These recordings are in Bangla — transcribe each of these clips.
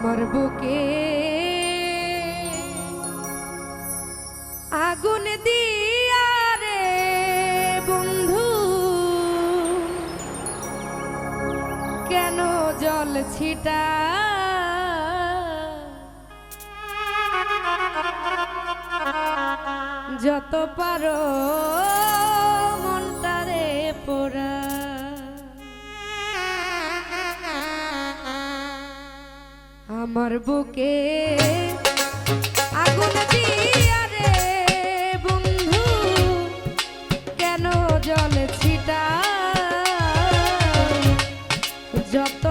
আমার বুকে। আগুন দিয়া রে বন্ধু কেন জল ছিটা? যত পারো মনটারে পোড়া। আমার বুকে। আগুন দিয়া রে বন্ধু কেন জল ছিটা যত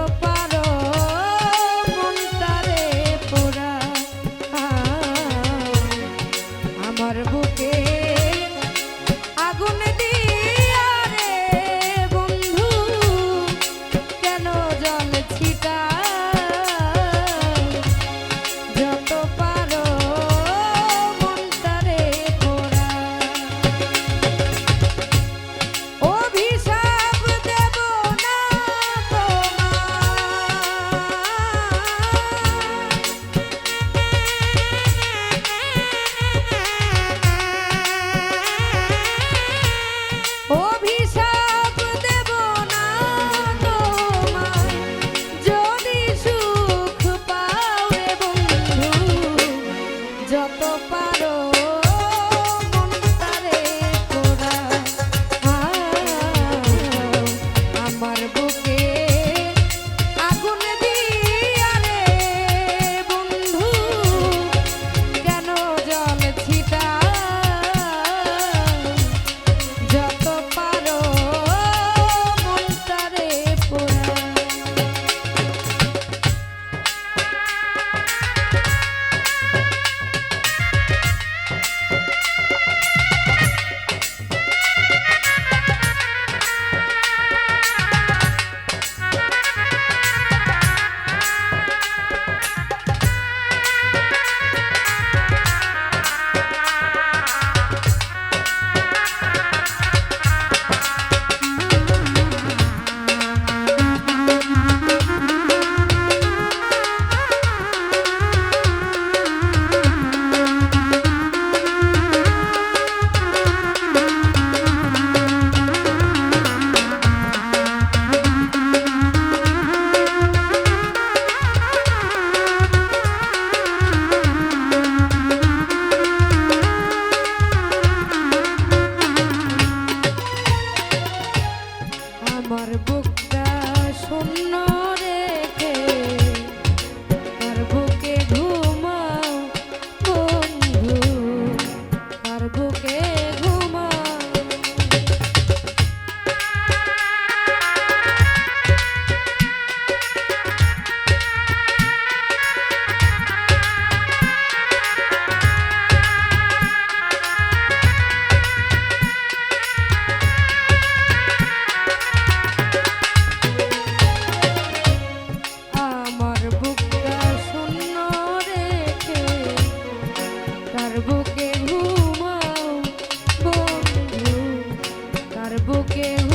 বুকে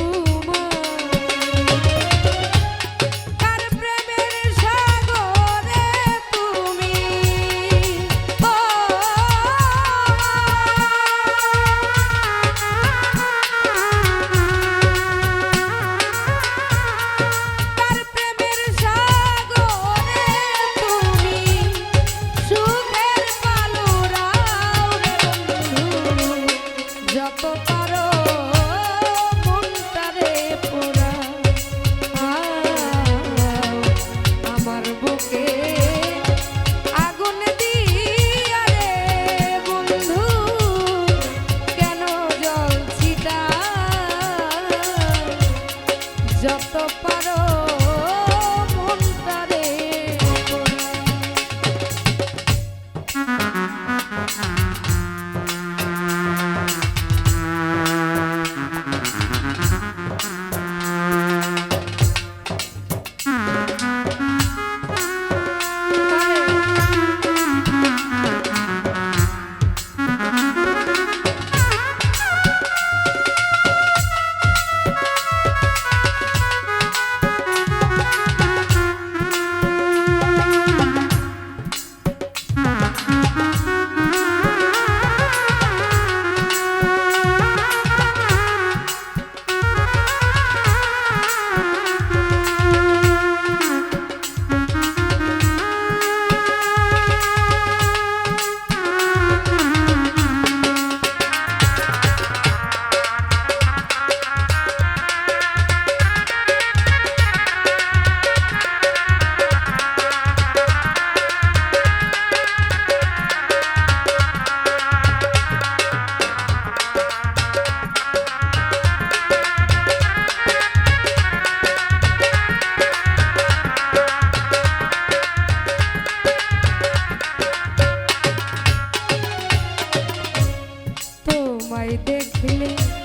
by the feeling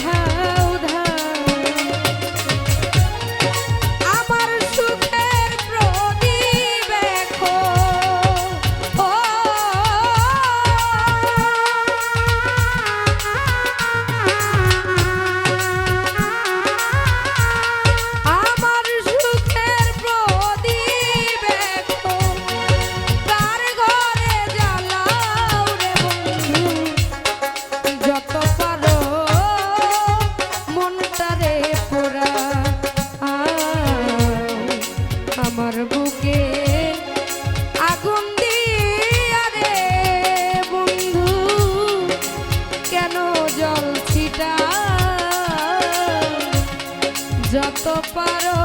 ধার যত পারো